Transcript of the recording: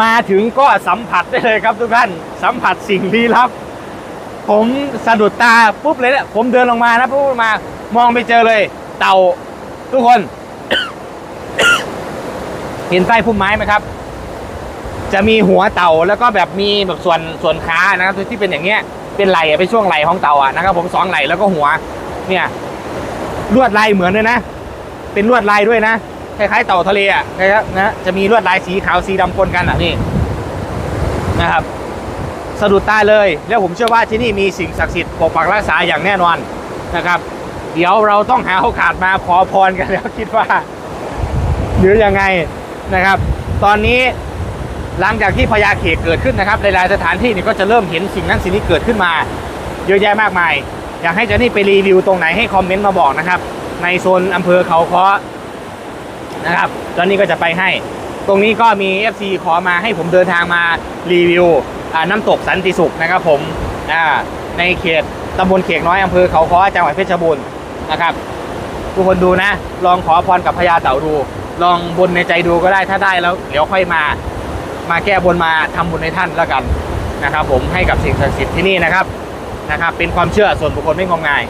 มาถึงก็สัมผัสได้เลยครับทุกท่าน สัมผัสสิ่งลี้ลับ ผมสะดุดตาปุ๊บเลยเนี่ยผมเดินลงมานะปุ๊บมามองไปเจอเลย เต่าทุกคน เห็นใต้พุ่มไม้ไหมครับ จะมีหัวเต่าแล้วก็แบบมีแบบส่วนส่วนขานะครับที่เป็นอย่างเงี้ยเป็นไหลเป็นช่วงไหลของเต่าอะนะครับผมสองไหลแล้วก็หัว เนี่ยลวดลายเหมือนเลยนะ เป็นลวดลายด้วยนะ คล้ายๆเต่าทะเลอะนะครับนะจะมีลวดลายสีขาวสีดำปนกันอะนี่นะครับสะดุดตาเลย แล้วผมเชื่อว่าที่นี่มีสิ่งศักดิ์สิทธิ์ปกปักรักษาอย่างแน่นอนนะครับ เดี๋ยวเราต้องหาโอกาสมาขอพรกันแล้วคิดว่าหรือยังไงนะครับ ตอนนี้หลังจากที่พญาเขกเกิดขึ้นนะครับหลายๆสถานที่นี่ก็จะเริ่มเห็นสิ่งนั้นสิ่งนี้เกิดขึ้นมา เยอะแยะมากมาย อยากให้เจานี่ไปรีวิวตรงไหนให้คอมเมนต์มาบอกนะครับ ในโซนอำเภอเขาเคาะ นะครับตอนนี้ก็จะไปให้ ตรงนี้ก็มี FC ขอมาให้ผมเดินทางมารีวิวน้ำตกสันติสุขนะครับผมในเขตตำบลเขกน้อยอำเภอเขาคาะจังหวัดเพชรบูรณ์นะครับทุกคนดูนะ ลองขอพรกับพญาเต่าดู ลองบนในใจดูก็ได้ถ้าได้แล้วเดี๋ยวค่อยมา มาแก้บนมาทำบุญในท่านแล้วกันนะครับ ผมให้กับสิ่งศักดิ์สิทธิ์ที่นี่นะครับนะครับ เป็นความเชื่อส่วนบุคคลไม่งมงาย